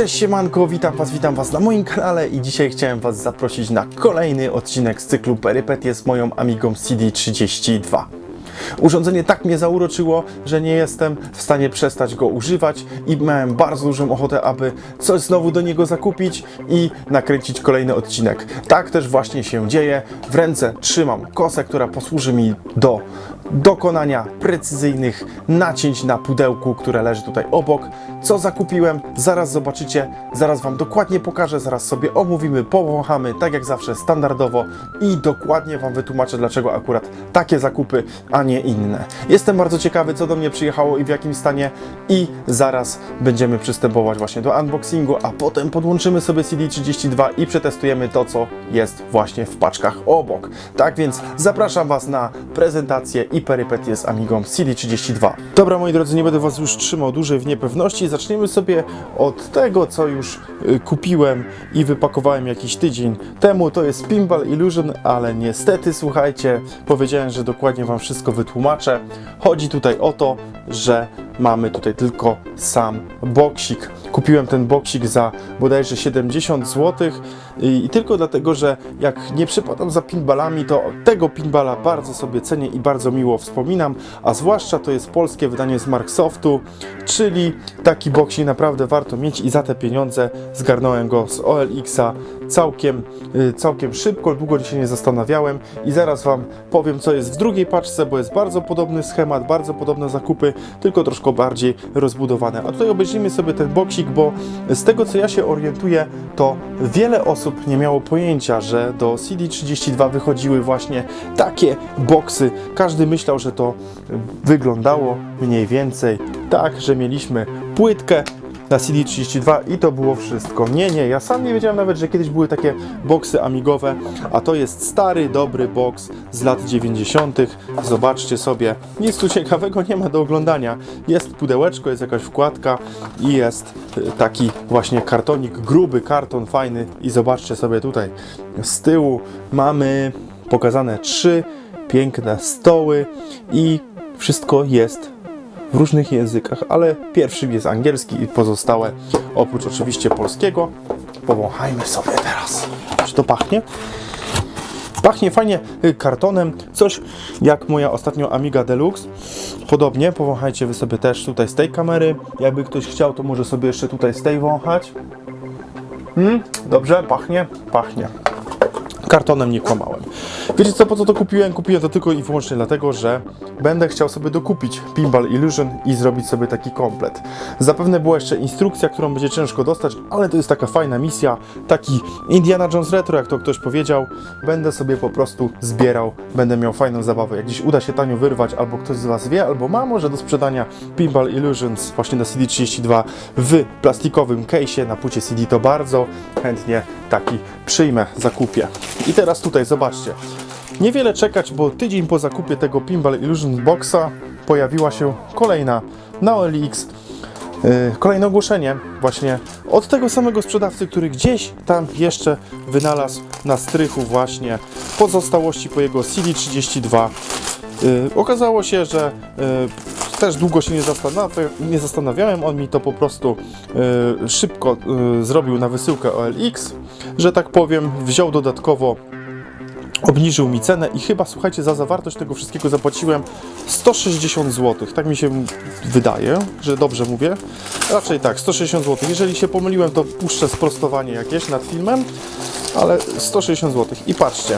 Cześć siemanko, witam was, witam was na moim kanale i dzisiaj chciałem was zaprosić na kolejny odcinek z cyklu Perypetie z moją Amigą CD32. Urządzenie tak mnie zauroczyło, że nie jestem w stanie przestać go używać i miałem bardzo dużą ochotę, aby coś znowu do niego zakupić i nakręcić kolejny odcinek. Tak też właśnie się dzieje. W ręce trzymam kosę, która posłuży mi do dokonania precyzyjnych nacięć na pudełku, które leży tutaj obok. Co zakupiłem, zaraz zobaczycie, zaraz Wam dokładnie pokażę, zaraz sobie omówimy, powąchamy, tak jak zawsze standardowo i dokładnie Wam wytłumaczę, dlaczego akurat takie zakupy, a nie inne. Jestem bardzo ciekawy, co do mnie przyjechało i w jakim stanie i zaraz będziemy przystępować właśnie do unboxingu, a potem podłączymy sobie CD32 i przetestujemy to, co jest właśnie w paczkach obok. Tak więc zapraszam Was na prezentację i perypetie z Amigą CD32. Dobra, moi drodzy, nie będę Was już trzymał dłużej w niepewności. Zaczniemy sobie od tego, co już y, kupiłem i wypakowałem jakiś tydzień temu. To jest Pinball Illusion, ale niestety, słuchajcie, powiedziałem, że dokładnie Wam wszystko wytłumaczę. Chodzi tutaj o to, że mamy tutaj tylko sam boksik. Kupiłem ten boksik za bodajże 70 zł i, tylko dlatego, że jak nie przypadam za pinballami, to tego pinballa bardzo sobie cenię i bardzo miło wspominam, a zwłaszcza to jest polskie wydanie z Marksoftu, czyli taki boksik naprawdę warto mieć i za te pieniądze zgarnąłem go z OLX-a całkiem, y, całkiem szybko, długo się nie zastanawiałem i zaraz Wam powiem, co jest w drugiej paczce, bo jest bardzo podobny schemat, bardzo podobne zakupy, tylko troszkę bardziej rozbudowane. A tutaj obejrzyjmy sobie ten boksik, bo z tego, co ja się orientuję, to wiele osób nie miało pojęcia, że do CD32 wychodziły właśnie takie boksy. Każdy myślał, że to wyglądało mniej więcej tak, że mieliśmy płytkę, na CD32 i to było wszystko. Nie, nie, ja sam nie wiedziałem nawet, że kiedyś były takie boksy amigowe, a to jest stary, dobry boks z lat 90. Zobaczcie sobie, nic tu ciekawego nie ma do oglądania. Jest pudełeczko, jest jakaś wkładka i jest y, taki właśnie kartonik, gruby karton, fajny i zobaczcie sobie tutaj z tyłu mamy pokazane trzy piękne stoły i wszystko jest w różnych językach, ale pierwszym jest angielski i pozostałe oprócz oczywiście polskiego. Powąchajmy sobie teraz. Czy to pachnie? Pachnie fajnie y, kartonem, coś jak moja ostatnio Amiga Deluxe. Podobnie, powąchajcie wy sobie też tutaj z tej kamery. Jakby ktoś chciał, to może sobie jeszcze tutaj z tej wąchać. Mm, dobrze, pachnie, pachnie kartonem nie kłamałem. Wiecie co, po co to kupiłem? Kupiłem to tylko i wyłącznie dlatego, że będę chciał sobie dokupić Pinball Illusion i zrobić sobie taki komplet. Zapewne była jeszcze instrukcja, którą będzie ciężko dostać, ale to jest taka fajna misja, taki Indiana Jones Retro, jak to ktoś powiedział. Będę sobie po prostu zbierał, będę miał fajną zabawę. Jak gdzieś uda się tanio wyrwać, albo ktoś z Was wie, albo ma może do sprzedania Pinball Illusions właśnie na CD32 w plastikowym case'ie na płycie CD, to bardzo chętnie taki przyjmę, zakupię. I teraz tutaj zobaczcie. Niewiele czekać, bo tydzień po zakupie tego Pinball Illusion Boxa pojawiła się kolejna na OLX yy, kolejne ogłoszenie właśnie od tego samego sprzedawcy, który gdzieś tam jeszcze wynalazł na strychu właśnie pozostałości po jego CD32. Yy, okazało się, że yy, też długo się nie, zastanawia, nie zastanawiałem, on mi to po prostu szybko zrobił na wysyłkę OLX, że tak powiem, wziął dodatkowo obniżył mi cenę i chyba, słuchajcie, za zawartość tego wszystkiego zapłaciłem 160 zł. Tak mi się wydaje, że dobrze mówię. Raczej tak, 160 zł. Jeżeli się pomyliłem, to puszczę sprostowanie jakieś nad filmem, ale 160 zł. I patrzcie,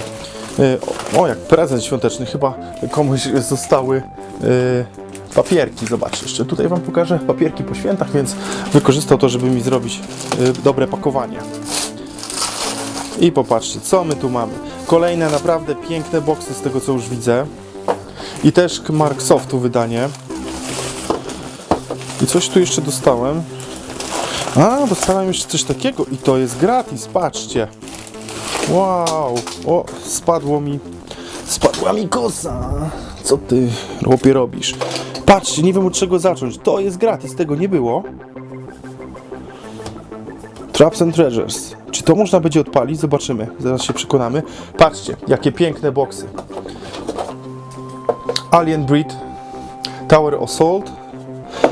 y, o, jak prezent świąteczny, chyba komuś zostały y, papierki. Zobaczcie, jeszcze tutaj Wam pokażę papierki po świętach, więc wykorzystał to, żeby mi zrobić y, dobre pakowanie. I popatrzcie, co my tu mamy. Kolejne naprawdę piękne boksy z tego co już widzę. I też Marksoftu wydanie. I coś tu jeszcze dostałem. A, dostałem jeszcze coś takiego i to jest gratis, patrzcie. Wow, o, spadło mi, spadła mi kosa. Co ty, chłopie, robisz? Patrzcie, nie wiem od czego zacząć. To jest gratis, tego nie było. Traps and Treasures. Czy to można będzie odpalić? Zobaczymy. Zaraz się przekonamy. Patrzcie, jakie piękne boksy. Alien Breed, Tower Assault.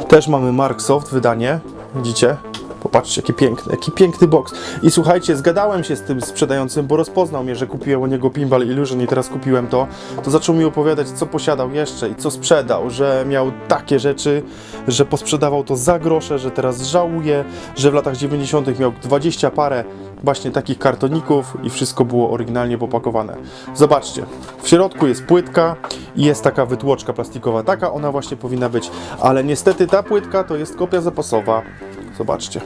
Też mamy Marksoft wydanie. Widzicie? Popatrzcie, jaki piękny, jaki piękny box. I słuchajcie, zgadałem się z tym sprzedającym, bo rozpoznał mnie, że kupiłem u niego Pinball Illusion i teraz kupiłem to. To zaczął mi opowiadać, co posiadał jeszcze i co sprzedał, że miał takie rzeczy, że posprzedawał to za grosze, że teraz żałuje, że w latach 90. miał 20 parę właśnie takich kartoników i wszystko było oryginalnie popakowane. Zobaczcie, w środku jest płytka i jest taka wytłoczka plastikowa. Taka ona właśnie powinna być, ale niestety ta płytka to jest kopia zapasowa. Zobaczcie.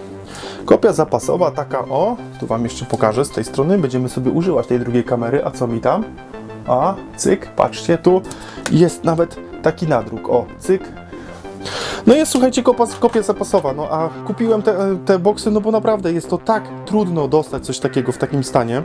Kopia zapasowa, taka o, tu Wam jeszcze pokażę z tej strony, będziemy sobie używać tej drugiej kamery, a co mi tam? A, cyk, patrzcie, tu jest nawet taki nadruk, o, cyk. No jest, słuchajcie, kopa, kopia zapasowa, no a kupiłem te, te boksy, no bo naprawdę jest to tak trudno dostać coś takiego w takim stanie.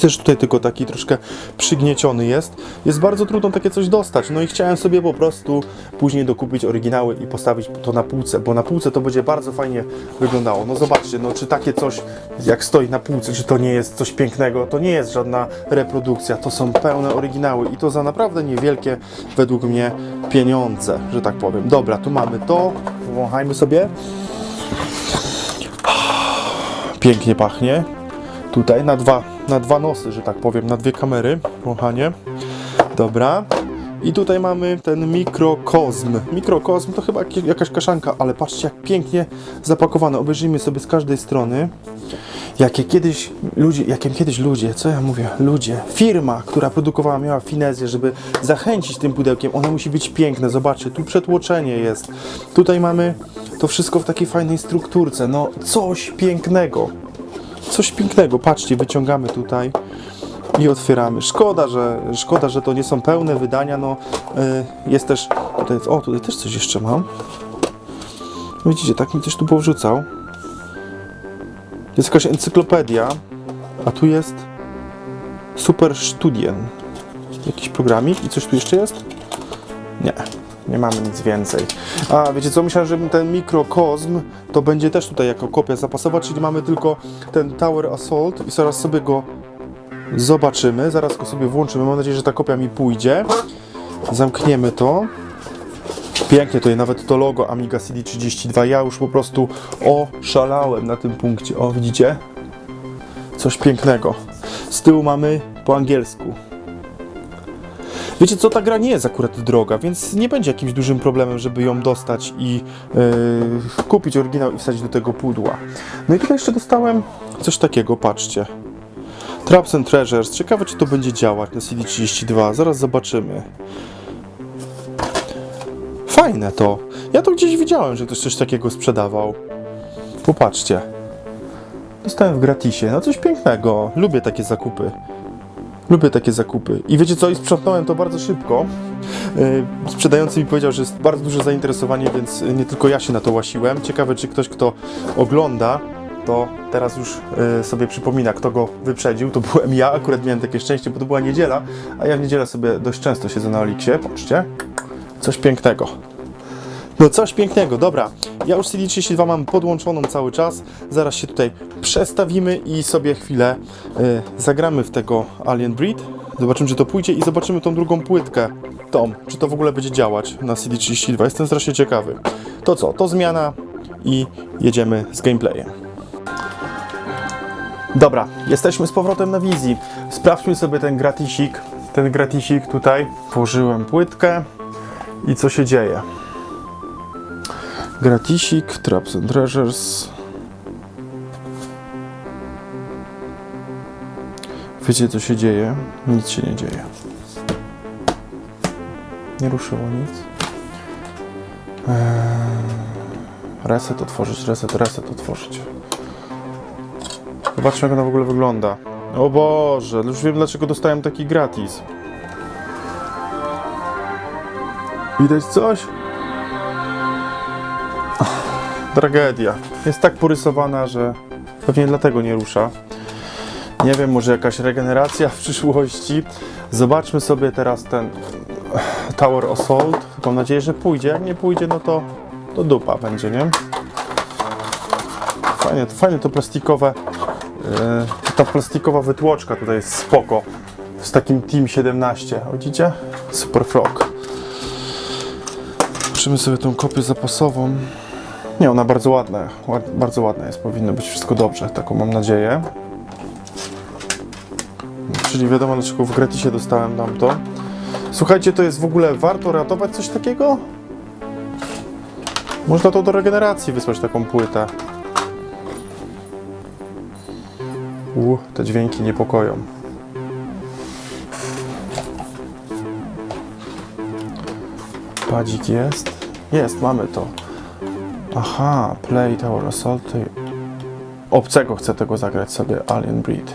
Też tutaj tylko taki troszkę przygnieciony jest. Jest bardzo trudno takie coś dostać. No i chciałem sobie po prostu później dokupić oryginały i postawić to na półce, bo na półce to będzie bardzo fajnie wyglądało. No zobaczcie, no czy takie coś jak stoi na półce, czy to nie jest coś pięknego, to nie jest żadna reprodukcja, to są pełne oryginały i to za naprawdę niewielkie według mnie pieniądze, że tak powiem. Dobra, tu mamy to, wąchajmy sobie. Pięknie pachnie. Tutaj na dwa, na dwa nosy, że tak powiem, na dwie kamery. Wąchanie. Dobra. I tutaj mamy ten mikrokozm. Mikrokozm to chyba jak- jakaś kaszanka, ale patrzcie jak pięknie zapakowane. Obejrzyjmy sobie z każdej strony. Jakie kiedyś ludzie, jakie kiedyś ludzie, co ja mówię, ludzie, firma, która produkowała, miała finezję, żeby zachęcić tym pudełkiem, ono musi być piękne, zobaczcie, tu przetłoczenie jest, tutaj mamy to wszystko w takiej fajnej strukturce, no coś pięknego, coś pięknego, patrzcie, wyciągamy tutaj i otwieramy. Szkoda, że, szkoda, że to nie są pełne wydania, no y, jest też, tutaj, o tutaj też coś jeszcze mam, widzicie, tak mi też tu powrzucał, jest jakaś encyklopedia, a tu jest Super Studien. Jakiś programik i coś tu jeszcze jest? Nie, nie mamy nic więcej. A wiecie co, myślałem, że ten mikrokozm to będzie też tutaj jako kopia zapasowa, czyli mamy tylko ten Tower Assault i zaraz sobie go zobaczymy, zaraz go sobie włączymy. Mam nadzieję, że ta kopia mi pójdzie. Zamkniemy to. Pięknie tutaj nawet to logo Amiga CD32. Ja już po prostu oszalałem na tym punkcie. O, widzicie? Coś pięknego. Z tyłu mamy po angielsku. Wiecie co, ta gra nie jest akurat droga, więc nie będzie jakimś dużym problemem, żeby ją dostać i yy, kupić oryginał i wsadzić do tego pudła. No i tutaj jeszcze dostałem coś takiego, patrzcie. Traps and Treasures. Ciekawe, czy to będzie działać na CD32. Zaraz zobaczymy. Fajne to. Ja to gdzieś widziałem, że ktoś coś takiego sprzedawał. Popatrzcie. Dostałem w gratisie. No coś pięknego. Lubię takie zakupy. Lubię takie zakupy. I wiecie co? I sprzątnąłem to bardzo szybko. Yy, Sprzedający mi powiedział, że jest bardzo duże zainteresowanie, więc nie tylko ja się na to łasiłem. Ciekawe, czy ktoś, kto ogląda, to teraz już yy, sobie przypomina, kto go wyprzedził. To byłem ja, akurat miałem takie szczęście, bo to była niedziela, a ja w niedzielę sobie dość często siedzę na Oliksie. Patrzcie. Coś pięknego. No coś pięknego, dobra. Ja już CD32 mam podłączoną cały czas. Zaraz się tutaj przestawimy i sobie chwilę y, zagramy w tego Alien Breed. Zobaczymy, czy to pójdzie i zobaczymy tą drugą płytkę. Tą, czy to w ogóle będzie działać na CD32. Jestem strasznie ciekawy. To co? To zmiana i jedziemy z gameplayem. Dobra, jesteśmy z powrotem na wizji. Sprawdźmy sobie ten gratisik. Ten gratisik tutaj. Włożyłem płytkę i co się dzieje. Gratisik, Traps and Treasures. Wiecie co się dzieje? Nic się nie dzieje. Nie ruszyło nic. Eee, reset otworzyć, reset, reset otworzyć. Zobaczmy jak ona w ogóle wygląda. O Boże, już wiem dlaczego dostałem taki gratis. Widać coś? Tragedia. Jest tak porysowana, że pewnie dlatego nie rusza. Nie wiem, może jakaś regeneracja w przyszłości. Zobaczmy sobie teraz ten Tower Assault. Mam nadzieję, że pójdzie. Jak nie pójdzie, no to, to dupa będzie, nie? Fajnie, to, fajnie to plastikowe. Yy, ta plastikowa wytłoczka tutaj jest spoko. Z takim Team 17. Widzicie? Super frog. Zobaczymy sobie tą kopię zapasową. Nie, ona bardzo ładna, ład, bardzo ładna jest, powinno być wszystko dobrze, taką mam nadzieję. Czyli wiadomo dlaczego w gratisie dostałem tamto. Słuchajcie, to jest w ogóle warto ratować coś takiego? Można to do regeneracji wysłać taką płytę. U, te dźwięki niepokoją. Padzik jest? Jest, mamy to. Aha, Play Tower Assault. Obcego chcę tego zagrać sobie, Alien Breed.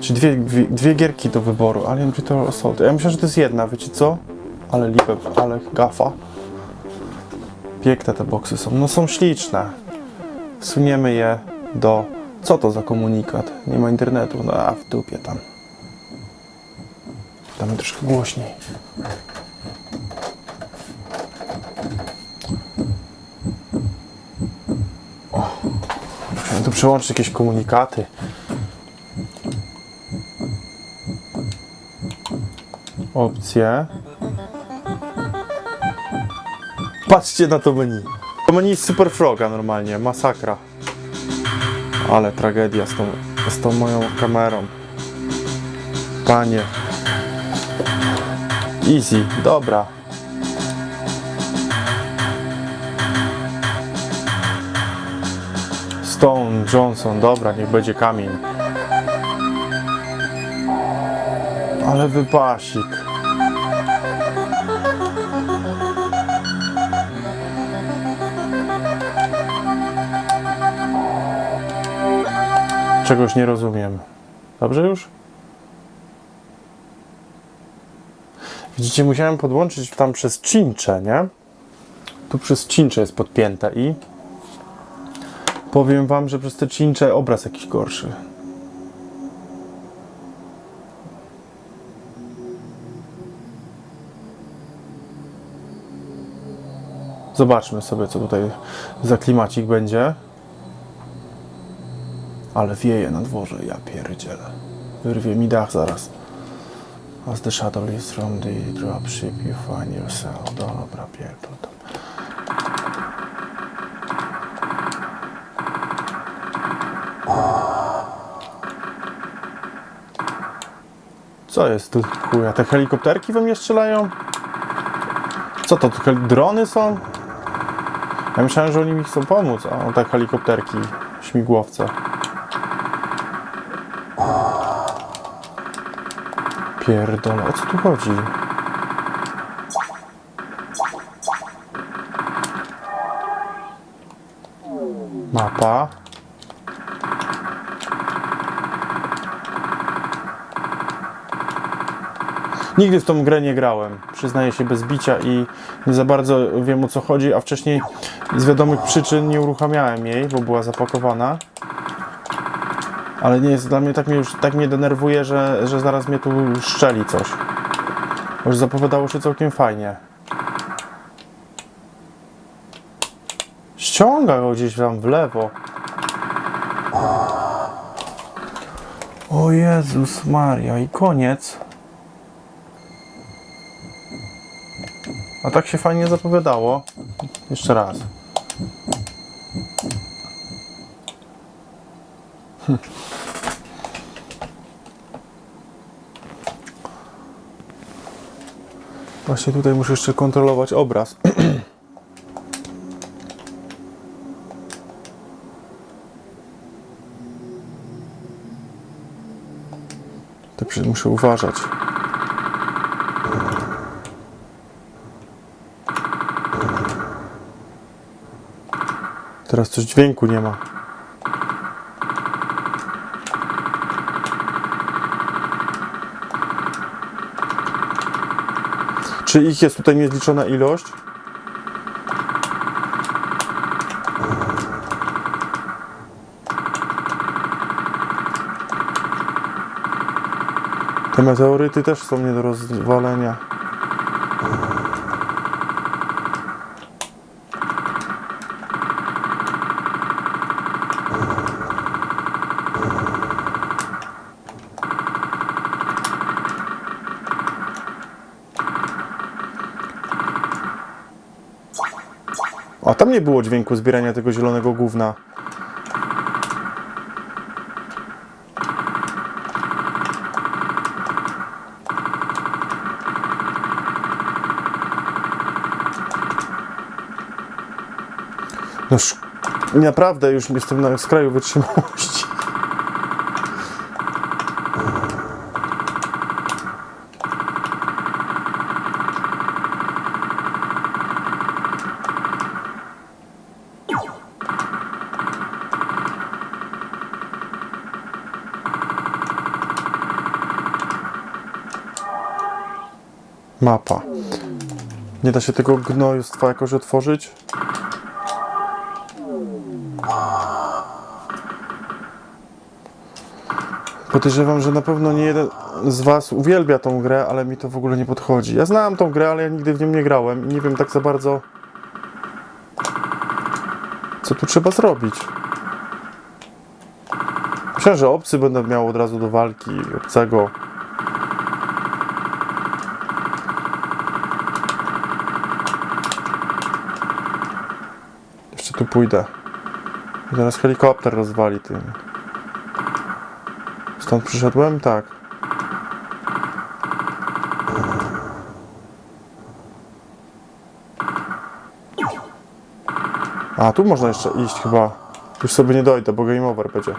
Czyli dwie, dwie, dwie gierki do wyboru, Alien Breed Tower Assault. Ja myślę, że to jest jedna, wiecie co? Ale lipę, ale gafa. Piękne te boksy są, no są śliczne. Wsuniemy je do... Co to za komunikat? Nie ma internetu, no a w dupie tam. Damy troszkę głośniej. Przełączyć jakieś komunikaty. Opcje. Patrzcie na to menu. To menu jest super froga normalnie, masakra. Ale tragedia z tą, z tą moją kamerą. Panie. Easy, dobra. Stone, Johnson, dobra, niech będzie kamień. Ale wypasik. Czegoś nie rozumiem. Dobrze już? Widzicie, musiałem podłączyć tam przez cincze, nie? Tu przez cincze jest podpięte i powiem wam, że przez te cincze obraz jakiś gorszy. Zobaczmy sobie, co tutaj za klimacik będzie. Ale wieje na dworze, ja pierdzielę. Wyrwie mi dach zaraz. As the shuttle is from the dropship, you find yourself. Dobra, pierdol tam. Co jest tu? Chuja, te helikopterki we mnie strzelają? Co to, to drony są? Ja myślałem, że oni mi chcą pomóc, a te helikopterki, śmigłowce. Pierdolę, o co tu chodzi? Mapa. Nigdy w tą grę nie grałem, przyznaję się bez bicia i nie za bardzo wiem o co chodzi, a wcześniej z wiadomych przyczyn nie uruchamiałem jej, bo była zapakowana. Ale nie jest dla mnie tak mnie już tak mnie denerwuje, że, że zaraz mnie tu szczeli coś. Już zapowiadało się całkiem fajnie. Ściąga go gdzieś tam w lewo. O Jezus Maria i koniec. A tak się fajnie zapowiadało. Jeszcze raz. Właśnie tutaj muszę jeszcze kontrolować obraz. Także muszę uważać. Teraz coś dźwięku nie ma. Czy ich jest tutaj niezliczona ilość? Te meteoryty też są nie do rozwalenia. Tam nie było dźwięku zbierania tego zielonego gówna. No sz... naprawdę już jestem na skraju wytrzymałości. Mapa. Nie da się tego gnojostwa jakoś otworzyć? Podejrzewam, że na pewno nie jeden z Was uwielbia tą grę, ale mi to w ogóle nie podchodzi. Ja znałem tą grę, ale ja nigdy w nią nie grałem i nie wiem tak za bardzo, co tu trzeba zrobić. Myślałem, że obcy będę miał od razu do walki, obcego. Jeszcze tu pójdę. I Zaraz helikopter rozwali tym. Stąd przyszedłem? Tak. A, tu można jeszcze iść chyba. Już sobie nie dojdę, bo game over będzie.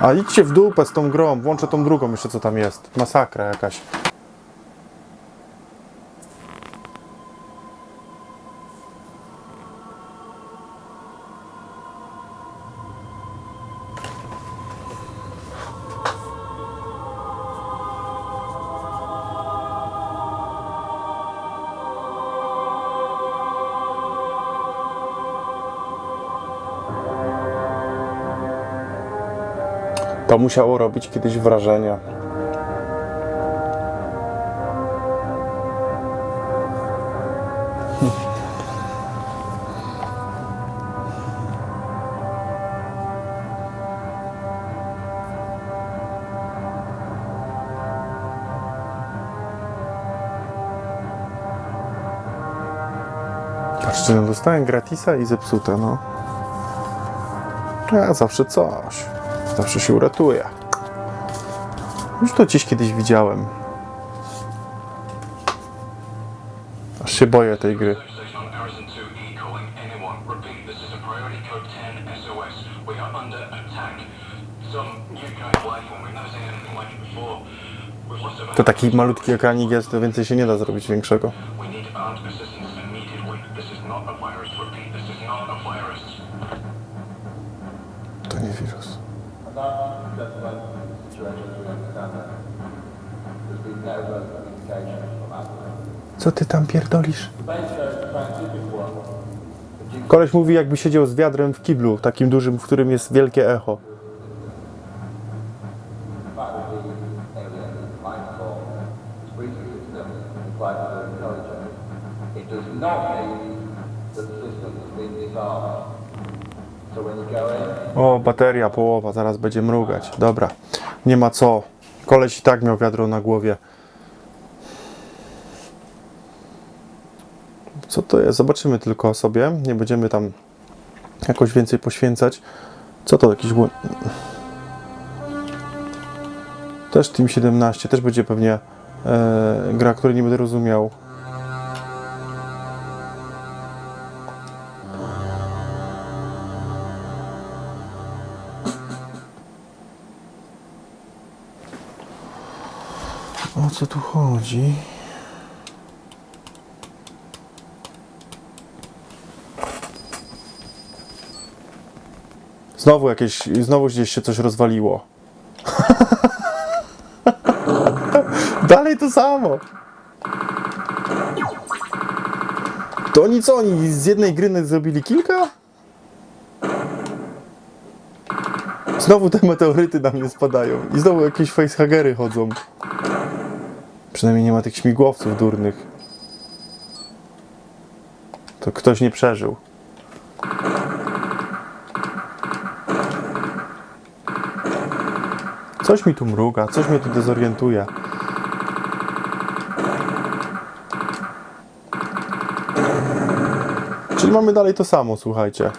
A idźcie w dupę z tą grą, włączę tą drugą jeszcze co tam jest. Masakra jakaś. To musiało robić kiedyś wrażenie. Patrzcie, dostałem gratisa i zepsute, no. Ja zawsze coś. Zawsze się uratuje. Już to gdzieś kiedyś widziałem. Aż się boję tej gry. Station on Harrison 2E calling anyone. Repeat, this is a priority code 10 SOS. We are under attack. Some new kind of life form. We've never seen anything like it before. We've lost about To taki malutki ekranik jest, to więcej się nie da zrobić większego. We need armed Co ty tam pierdolisz? Koleś mówi jakby siedział z wiadrem w kiblu, takim dużym, w którym jest wielkie echo. O, bateria, połowa, zaraz będzie mrugać. Dobra, nie ma co. Koleś i tak miał wiadro na głowie. Co to jest? Zobaczymy tylko sobie. Nie będziemy tam jakoś więcej poświęcać. Co to jakiś błąd? Też Team 17, też będzie pewnie e, gra, której nie będę rozumiał. O co tu chodzi? Znowu jakieś, znowu gdzieś się coś rozwaliło. Dalej to samo. To oni co, oni z jednej gry zrobili kilka? Znowu te meteoryty na mnie spadają i znowu jakieś facehagery chodzą. Przynajmniej nie ma tych śmigłowców durnych. To ktoś nie przeżył. Coś mi tu mruga, coś mnie tu dezorientuje. Czyli mamy dalej to samo, słuchajcie.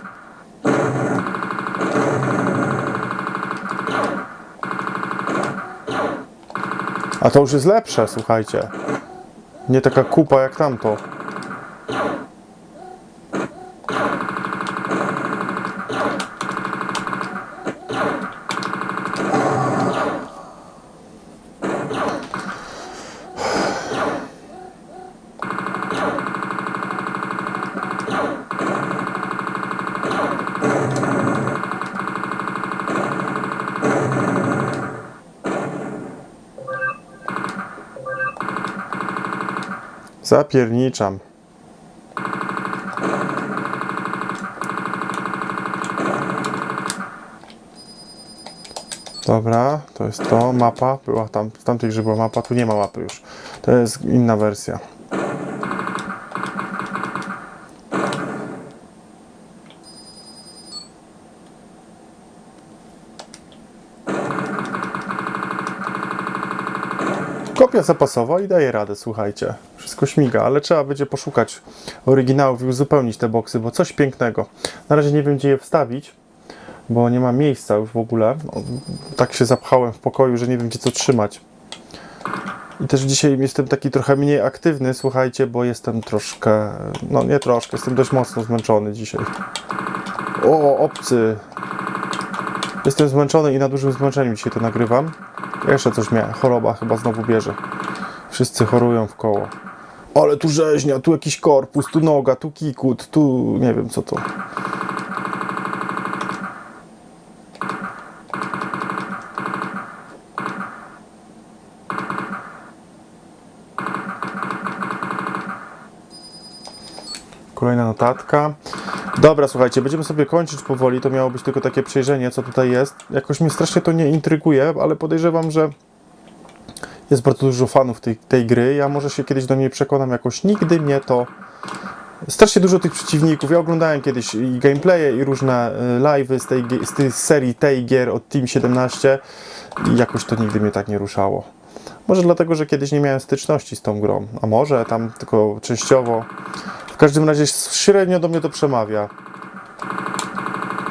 A to już jest lepsze, słuchajcie. Nie taka kupa jak tamto. Zapierniczam. Dobra, to jest to, mapa, była tam, w tamtej grze była mapa, tu nie ma mapy już. To jest inna wersja. Kopia zapasowa i daje radę, słuchajcie. Wszystko śmiga, ale trzeba będzie poszukać oryginałów i uzupełnić te boksy, bo coś pięknego. Na razie nie wiem, gdzie je wstawić, bo nie ma miejsca już w ogóle. Tak się zapchałem w pokoju, że nie wiem, gdzie co trzymać. I też dzisiaj jestem taki trochę mniej aktywny, słuchajcie, bo jestem troszkę, no nie troszkę, jestem dość mocno zmęczony dzisiaj. O, obcy. Jestem zmęczony i na dużym zmęczeniu dzisiaj to nagrywam. Jeszcze coś miałem, choroba chyba znowu bierze. Wszyscy chorują w koło. Ale tu rzeźnia, tu jakiś korpus, tu noga, tu kikut, tu nie wiem co to. Kolejna notatka. Dobra, słuchajcie, będziemy sobie kończyć powoli. To miało być tylko takie przejrzenie, co tutaj jest. Jakoś mnie strasznie to nie intryguje, ale podejrzewam, że jest bardzo dużo fanów tej, tej gry. Ja może się kiedyś do niej przekonam, jakoś nigdy mnie to. Strasznie dużo tych przeciwników. Ja oglądałem kiedyś i gameplaye, i różne y, live'y z tej, z tej serii tej gier od Team 17 i jakoś to nigdy mnie tak nie ruszało. Może dlatego, że kiedyś nie miałem styczności z tą grą, a może tam tylko częściowo. W każdym razie średnio do mnie to przemawia.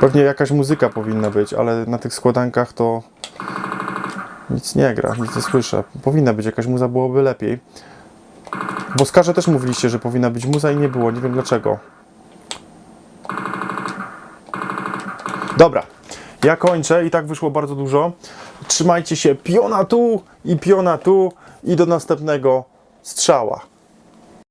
Pewnie jakaś muzyka powinna być, ale na tych składankach to nic nie gra, nic nie słyszę. Powinna być jakaś muza, byłoby lepiej. Bo Skarze też mówiliście, że powinna być muza i nie było, nie wiem dlaczego. Dobra, ja kończę i tak wyszło bardzo dużo. Trzymajcie się piona tu i piona tu i do następnego strzała.